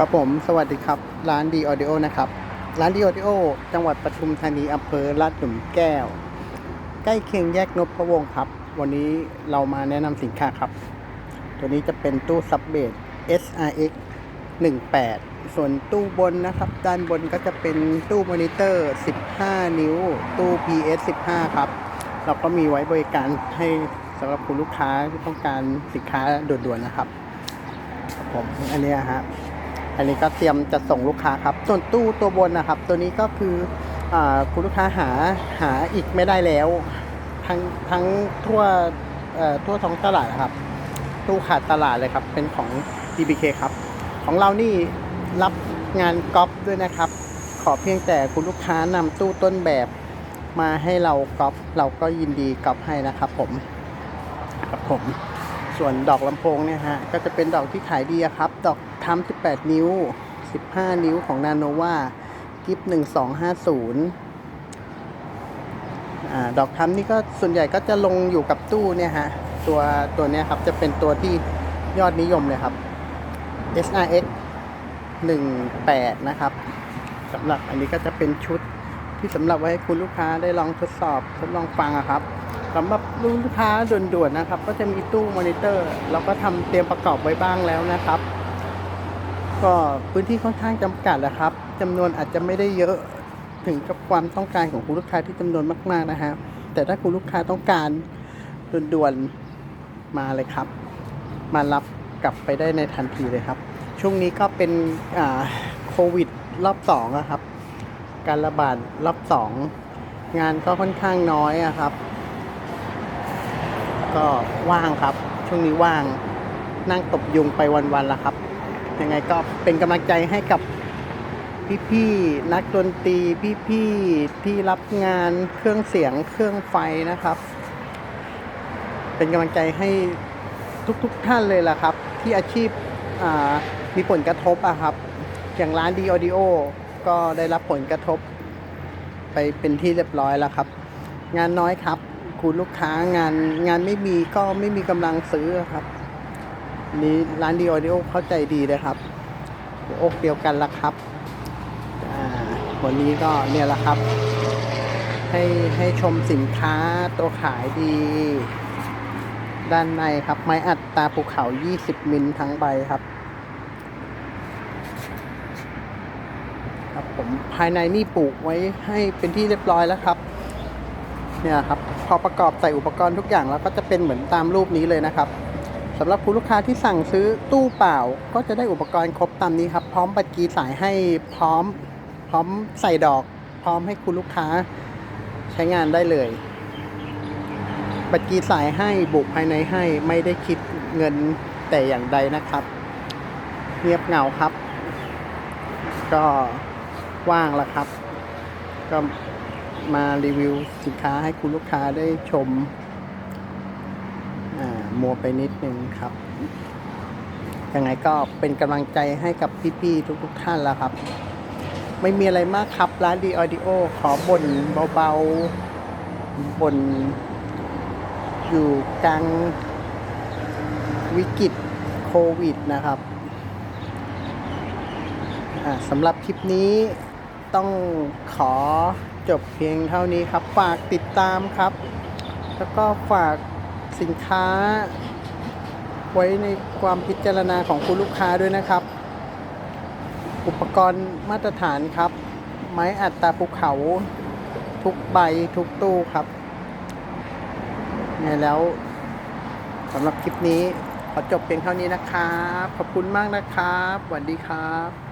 ครับผม สวัสดีครับ ร้านดีออดิโอนะครับ ร้านดีออดิโอ จังหวัดปทุมธานีอำเภอลาดหลุมแก้ว ใกล้เคียงแยกนพวงศ์ครับ วันนี้เรามาแนะนำสินค้าครับ ตัวนี้จะเป็นตู้ซับเบส SRX 18 ส่วนตู้บนนะครับ ด้านบนก็จะเป็นตู้มอนิเตอร์ 15 นิ้ว ตู้ PS 15 ครับ เราก็มีไว้บริการให้สำหรับคุณลูกค้าที่ต้องการสินค้าด่วนๆนะครับ ผม อันนี้ยฮะ อันนี้ก็เตรียมจะส่งลูกค้าครับ ส่วนตู้ตัวบนนะครับ ตัวนี้ก็คืออคุณลูกค้าหาหาอีกไม่ได้แล้ว ทั้งทั้งทั่วทั่วท้องตลาดครับ ตู้ขาดตลาดเลยครับ เป็นของ DBK ครับ ของเรานี่รับงานก๊อปด้วยนะครับ ขอเพียงแต่คุณลูกค้านำตู้ต้นแบบมาให้เราก๊อปเราก็ยินดีก๊อปให้นะครับผมครับผม ส่วนดอกลำโพงเนี่ยฮะ ก็จะเป็นดอกที่ขายดีอะครับ ดอกทำ18 นิ้ว 15 นิ้วของนาโนวากิฟ1250อ่าดอกทำนี่ก็ส่วนใหญ่ก็จะลงอยู่กับตู้เนี่ยฮะ ตัวตัวเนี้ยครับจะเป็นตัวที่ยอดนิยมเลยครับ SRX 18 นะครับสำหรับอันนี้ก็จะเป็นชุดที่สำหรับไว้ให้คุณลูกค้าได้ลองทดสอบทดลองฟังอะครับ สำหรับลูกค้าด่วนๆนะครับ ก็จะมีตู้มอนิเตอร์ เราก็ทำเตรียมประกอบไว้บ้างแล้วนะครับ ก็พื้นที่ค่อนข้างจำกัดนะครับจำนวนอาจจะไม่ได้เยอะถึงกับความต้องการของคุณลูกค้าที่จำนวนมาก ๆนะฮะแต่ถ้าคุณลูกค้าต้องการด่วนๆมาเลยครับ มารับกลับไปได้ในทันทีเลยครับ ช่วงนี้ก็เป็นอ่าโควิดรอบสองอะครับ การระบาดรอบสองงานก็ค่อนข้างน้อยอะครับ ก็ว่างครับ ช่วงนี้ว่าง นั่งตบยุงไปวันๆละครับ ยังไงก็เป็นกำลังใจให้กับพี่ๆนักดนตรีพี่ๆที่รับงานเครื่องเสียงเครื่องไฟนะครับ เป็นกำลังใจให้ทุกๆท่านเลยล่ะครับ ที่อาชีพมีผลกระทบอะครับ อย่างร้านดีออดิโอก็ได้รับผลกระทบ ไปเป็นที่เรียบร้อยแล้วครับ งานน้อยครับ คุณลูกค้างานงานไม่มีก็ไม่มีกำลังซื้อครับ นี่ร้านดีออดิโอเข้าใจดีเลยครับหัวอกเดียวกันละครับวันนี้ก็เนี่ยละครับ ให้ให้ชมสินค้าตัวขายดี ด้านในครับ ไม้อัดตาภูเขา 20 มิลทั้งใบครับ ครับผมภายในนี่ปลูกไว้ให้เป็นที่เรียบร้อยแล้วครับ เนี่ยครับ พอประกอบใส่อุปกรณ์ทุกอย่างแล้วก็จะเป็นเหมือนตามรูปนี้เลยนะครับสำหรับคุณลูกค้าที่สั่งซื้อตู้เปล่า ก็จะได้อุปกรณ์ครบตามนี้ครับ พร้อมบัตรกีสายให้พร้อม พร้อมใส่ดอก พร้อมให้คุณลูกค้าใช้งานได้เลย บัตรกีสายให้บุกภายในให้ไม่ได้คิดเงินแต่อย่างใดนะครับ เงียบเหงาครับ ก็ว่างแล้วครับ ก็ มารีวิวสินค้าให้คุณลูกค้าได้ชมมัวไปนิดนึงครับ ยังไงก็เป็นกำลังใจให้กับพี่ๆทุกๆท่านแล้วครับ ไม่มีอะไรมากครับ ร้านดีออดิโอขอบ่นเบาๆบ่นอยู่กลางวิกฤตโควิดนะครับสำหรับคลิปนี้ต้องขอ จบเพียงเท่านี้ครับ ฝากติดตามครับ แล้วก็ฝากสินค้า ไว้ในความพิจารณาของคุณลูกค้าด้วยนะครับ อุปกรณ์มาตรฐานครับ ไม้อัดตาภูเขาทุกใบทุกตู้ครับเนี่ยแล้วสำหรับคลิปนี้ ขอจบเพียงเท่านี้นะครับ ขอบคุณมากนะครับสวัสดีครับ